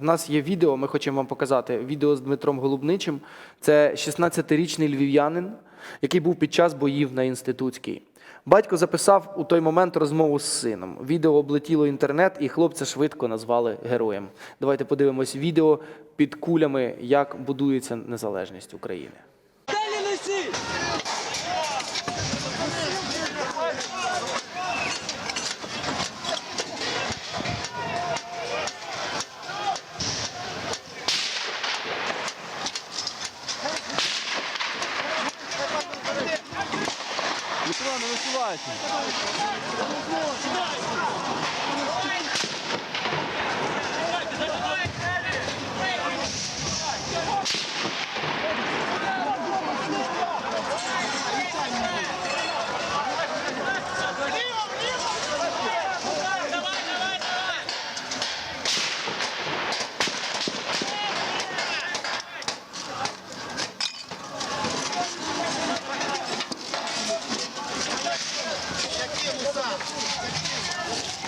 В нас є відео, ми хочемо вам показати. Відео з Дмитром Голубничим. Це 16-річний львів'янин, який був під час боїв на інститутській. Батько записав у той момент розмову з сином. Відео облетіло інтернет, і хлопця швидко назвали героєм. Давайте подивимось відео під кулями, як будується незалежність України. Далі неси! Дмитро, не висувайся.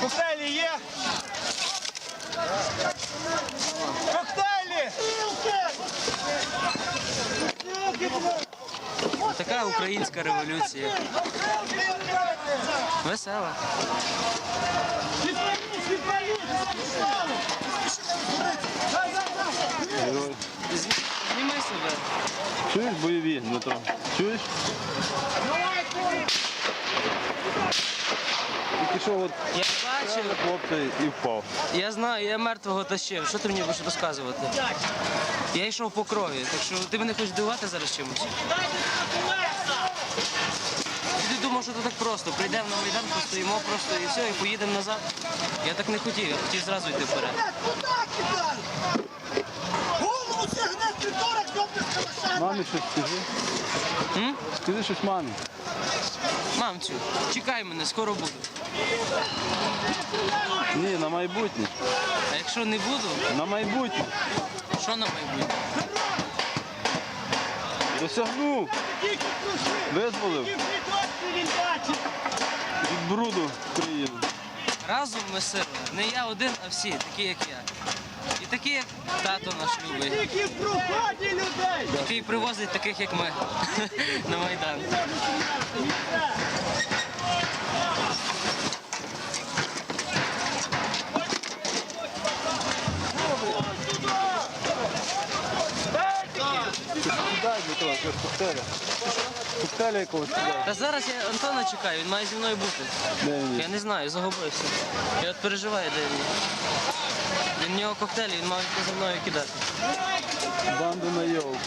Коктейлі є? Коктейлі! Така українська революція. Весела. Зніми себе. Чуєш бойові, Дмитро? Чуєш? Тільки що от Я бачив, хлопця і впав. я знаю, я мертвого тащив. Що ти мені будеш розказувати? Я йшов по крові, так що ти мене хочеш дивувати зараз чимось? Ти думав, що це так просто. Прийдемо на Майдан, постоїмо просто і все, і поїдемо назад. Я так не хотів, я хотів зразу йти вперед. Голову сягне придурок, добре скалаша! Мамі щось скажи. М? Скажи щось мамі. Мамцю, чекай мене, скоро буду. Ні, на майбутнє. А якщо не буду, На майбутнє. що на майбутнє? Досягнув. Визволив від бруду країну. Разом ми сила. Не я один, а всі, такі як я. І такі, як тато наш любий, Тільки в проході людей! який привозить таких, як ми, на Майдан. Коктейля. Коктейля якогось сюди. Та зараз я Антона чекаю, він має зі мною бути. Де він є? Я не знаю, загубився. Я от переживаю, де він. є. Він в нього коктейлі, він має за мною кидати. Банду на йолку.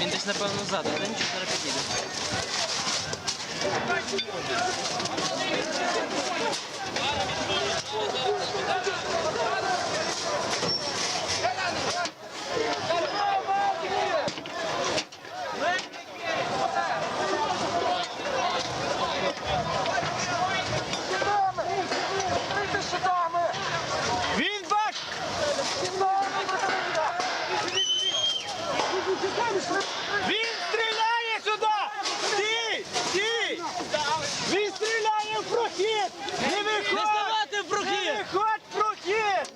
Він десь, напевно, ззаду, але нічого зараз підійде. Він бач! Він стріляє сюди! Стій! Стій! Він стріляє в прохід! Не виходь! Не ставати в прохід! Не виходь в прохід!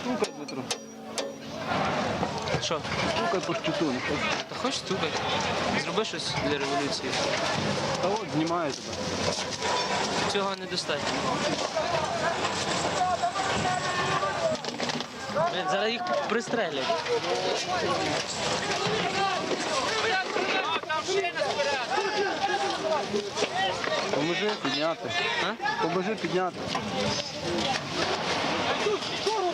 Стукай, Дмитро. Що? Стукай по щиту. Та хоч стукай. Зроби щось для революції. Та от знімає тебе. Цього недостатньо. Блін, зараз їх пристрелять. Поможи підняти. А? Поможи підняти. Вон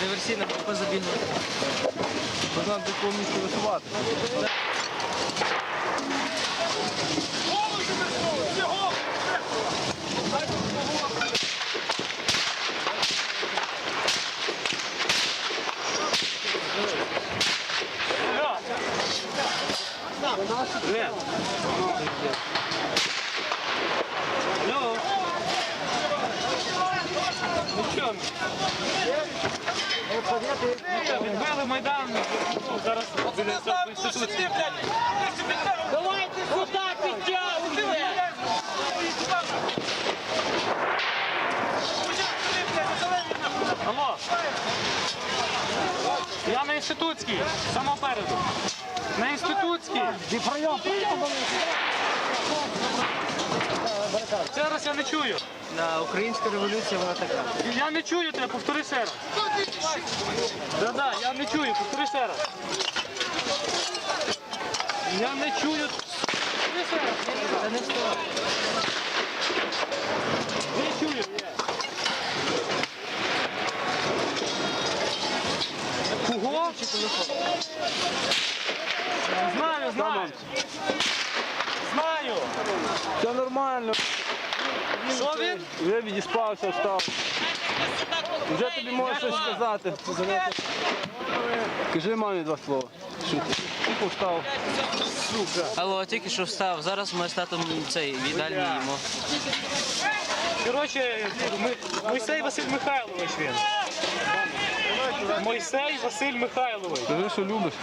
диверсійна група забігла. Можна до місця висувати. Це наші Привет. Алло. Ну що? Відбили Майдан. Ну, Зараз інституції. Давайте сюди підтягуйте! Алло. Я на інститутській, само. На інститутській. Зараз я не чую. Да, українська революція вона така. Я не чую тебе, повтори ще раз. Да-да, я не чую, повтори ще раз. Я не чую. Повтори ще раз. Це не сто. Не чую. Кого? Знаю, знаю. Знаю. Все нормально. Що він? Вже відіспався, встав. Вже тобі можу щось сказати. Кажи мамі два слова. Тільки встав. Алло, тільки що встав. Зараз ми з татом цей в їдальні їмо. Коротше, Ми- Мойсей Василь Михайлович він. Мойсей Василь Михайлович. Кажи, що любиш.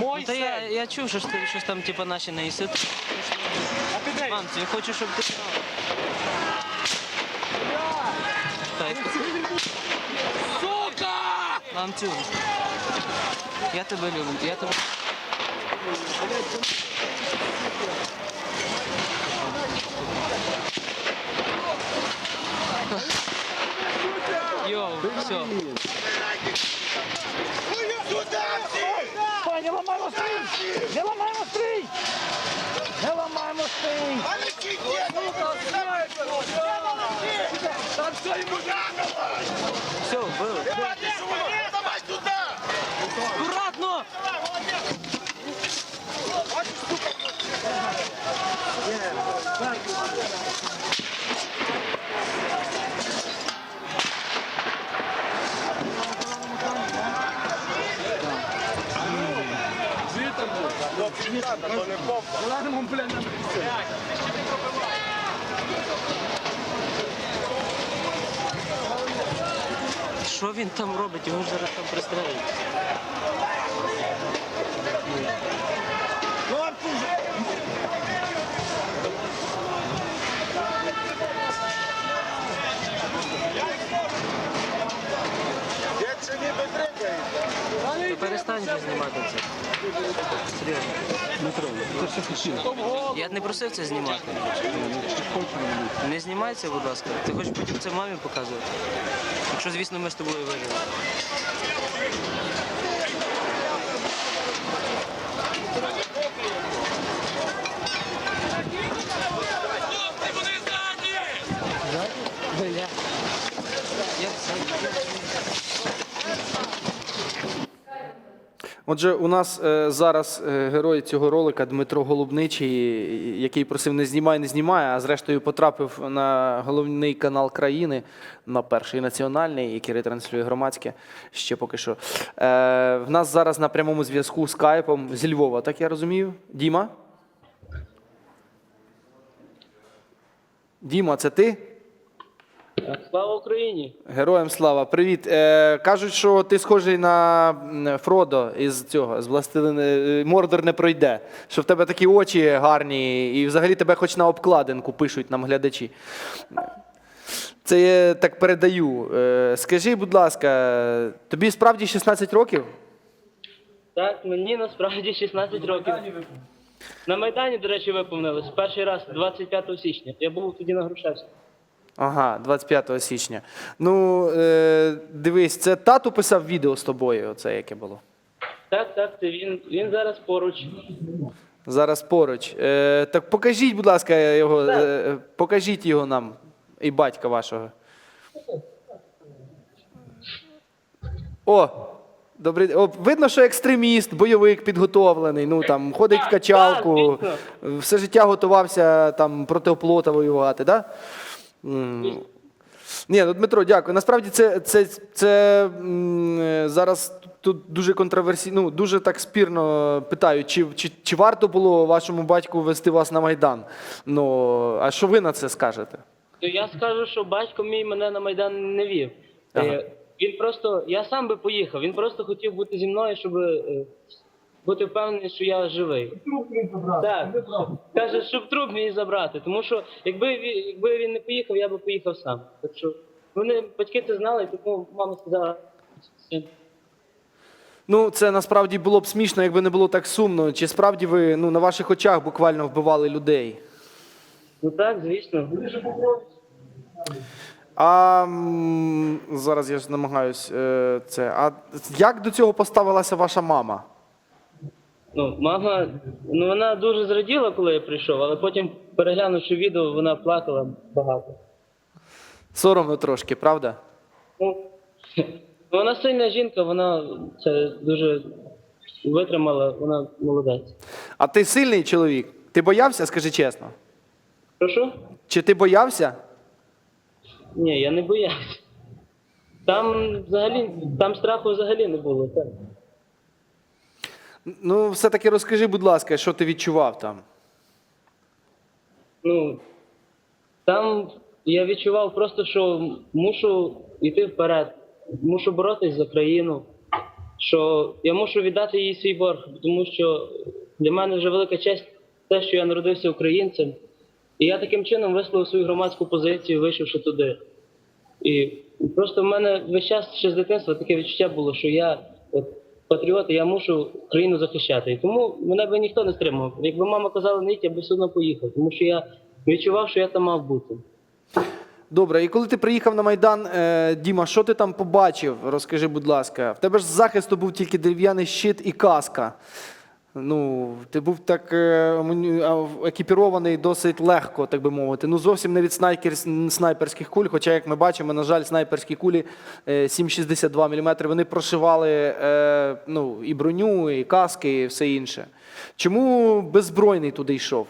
Ну, Та я, Мойсей. я чув, що ж ти щось там, типу, наші на інститут. А ти де? Мамці, я хочу, щоб ти знала. Так. Сука! Мамцю. Я тебе люблю. Я тебе. Йоу, все. Не ламаємо стрій! Не ламаємо стрій! Не ламаємо стрій! Там все йому Все, вбили. Давай сюди! Що він там робить? Його ж зараз там пристрелять. Та перестань вже знімати це. Я не просив це знімати. Не знімай будь ласка. Ти хочеш потім це мамі показувати? Якщо, звісно, ми з тобою виживемо. Бля. Я все. Отже, у нас е, зараз е, герой цього ролика Дмитро Голубничий, який просив не знімай, не знімай, а зрештою потрапив на головний канал країни, на перший національний, який ретранслює громадське ще поки що. Е, в нас зараз на прямому зв'язку скайпом зі Львова, так я розумію? Діма? Діма, це ти? Слава Україні! Героям слава, привіт. Е, кажуть, що ти схожий на Фродо із цього, з властелини е, Мордор не пройде. Що в тебе такі очі гарні, і взагалі тебе хоч на обкладинку пишуть нам глядачі. Це я так передаю. Е, скажи, будь ласка, тобі справді 16 років? Так, мені насправді 16 років. На Майдані, до речі, виповнилось. Перший раз 25 січня. Я був тоді на Грушевському. Ага, 25 січня. Ну, е, дивись, це тату писав відео з тобою, оце яке було. Так, так, це він. Він зараз поруч. Зараз поруч. Е, так покажіть, будь ласка, його. Е, покажіть його нам і батька вашого. О! Добрий О, видно, що екстреміст, бойовик підготовлений. Ну там ходить в качалку, Так, все життя готувався там проти оплота воювати, да? Ні, ну Дмитро, дякую. Насправді це, це, це м, е, зараз тут дуже контроверсійно, ну, дуже так спірно питають, чи, чи, чи варто було вашому батьку вести вас на Майдан? Ну, а що ви на це скажете? То я скажу, що батько мій мене на Майдан не вів. Ага. Е, Він просто, я сам би поїхав, він просто хотів бути зі мною, щоб е, бути впевнений, що я живий. Так, каже, щоб труп мій забрати. Тому що якби він, якби він не поїхав, я би поїхав сам. Так що вони батьки це знали, тому мама сказала. Ну, це насправді було б смішно, якби не було так сумно. Чи справді ви ну, на ваших очах буквально вбивали людей? Ну так, звісно. А м, зараз я ж намагаюсь е, це. А як до цього поставилася ваша мама? Ну, мама, ну вона дуже зраділа, коли я прийшов, але потім, переглянувши відео, вона плакала багато. Соромно трошки, правда? Ну, вона сильна жінка, вона це дуже витримала, вона молодець. А ти сильний чоловік? Ти боявся, скажи чесно? Прошу? Чи ти боявся? Ні, я не боявся. Там взагалі, там страху взагалі не було. Так. Ну, все-таки розкажи, будь ласка, що ти відчував там? Ну, там я відчував просто, що мушу йти вперед, мушу боротись за країну, що я мушу віддати їй свій борг, тому що для мене вже велика честь те, що я народився українцем. І я таким чином висловив свою громадську позицію, вийшовши туди. І просто в мене весь час ще з дитинства таке відчуття було, що я патріот, я мушу країну захищати. І тому мене би ніхто не стримав. Якби мама казала не йти, я би все одно поїхав, тому що я відчував, що я там мав бути. Добре, і коли ти приїхав на Майдан, е, Діма, що ти там побачив? Розкажи, будь ласка. В тебе ж з захисту був тільки дерев'яний щит і каска. Ну, ти був так е, екіпірований досить легко, так би мовити. Ну, зовсім не від снайперських куль. Хоча, як ми бачимо, на жаль, снайперські кулі е, 7,62 мм, вони прошивали е, ну, і броню, і каски, і все інше. Чому беззбройний туди йшов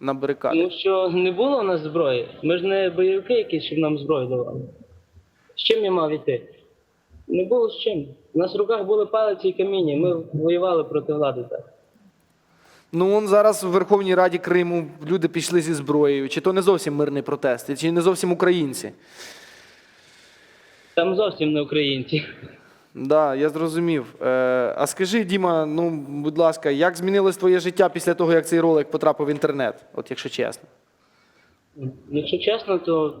на барикади? Тому що не було у нас зброї. Ми ж не бойовики якісь, щоб нам зброю давали. З чим я мав іти? Не було з чим. У нас в руках були палиці і каміння. Ми воювали проти влади так. Ну, он зараз в Верховній Раді Криму люди пішли зі зброєю. Чи то не зовсім мирний протест, чи не зовсім українці? Там зовсім не українці. Да, я зрозумів. Е, а скажи, Діма, ну, будь ласка, як змінилось твоє життя після того, як цей ролик потрапив в інтернет? От якщо чесно. Якщо чесно, то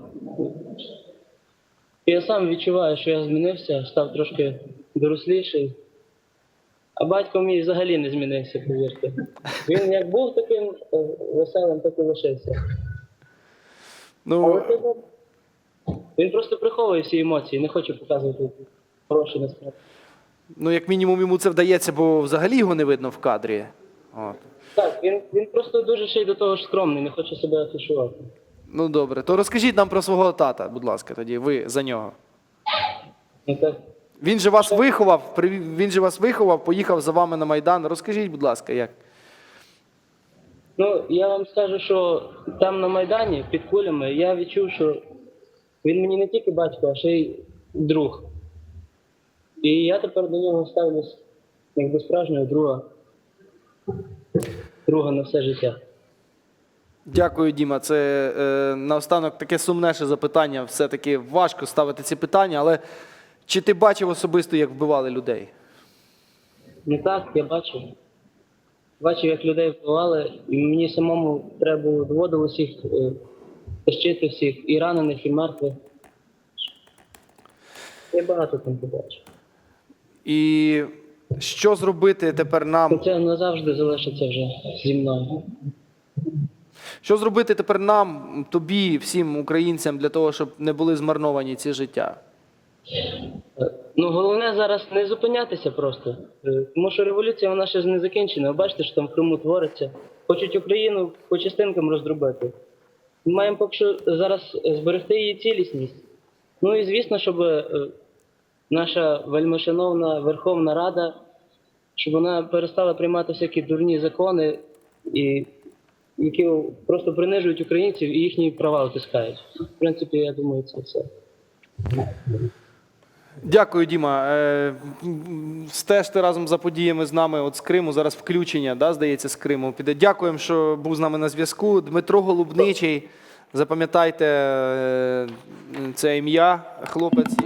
я сам відчуваю, що я змінився, став трошки доросліший. А батько мій взагалі не змінився, повірте. Він як був таким веселим, так і лишився. Ну, не- він просто приховує всі емоції, не хоче показувати хороші насправді. ну, як мінімум йому це вдається, бо взагалі його не видно в кадрі. От. Так, він, він просто дуже ще й до того ж скромний, не хоче себе афішувати. Ну добре, то розкажіть нам про свого тата, будь ласка, тоді ви за нього. Ну, так. Він же вас виховав, він же вас виховав, поїхав за вами на Майдан. Розкажіть, будь ласка, як? Ну, я вам скажу, що там на Майдані під кулями я відчув, що він мені не тільки батько, а ще й друг. І я тепер до нього ставлюсь як до справжнього друга. Друга на все життя. Дякую, Діма. Це е, наостанок таке сумне ще запитання. Все-таки важко ставити ці питання, але чи ти бачив особисто, як вбивали людей? Не так, я бачив. Бачив, як людей вбивали, і мені самому треба було доводилось всіх е, тащити всіх, і ранених, і мертвих. Я багато там побачив. І що зробити тепер нам? Це назавжди залишиться вже зі мною. Що зробити тепер нам, тобі, всім українцям, для того, щоб не були змарновані ці життя? Ну, головне зараз не зупинятися просто. Е, Тому що революція вона ще не закінчена. Ви бачите, що там в Криму твориться. Хочуть Україну по частинкам роздробити. Ми маємо поки що зараз зберегти її цілісність. Ну і звісно, щоб е, наша вельмишановна Верховна Рада, щоб вона перестала приймати всякі дурні закони, і, які просто принижують українців і їхні права утискають. В принципі, я думаю, це все. Дякую, Діма. Е, Стежте разом за подіями з нами от з Криму. Зараз включення, да, здається, з Криму піде. Дякуємо, що був з нами на зв'язку. Дмитро Голубничий. Запам'ятайте е, це ім'я. Хлопець,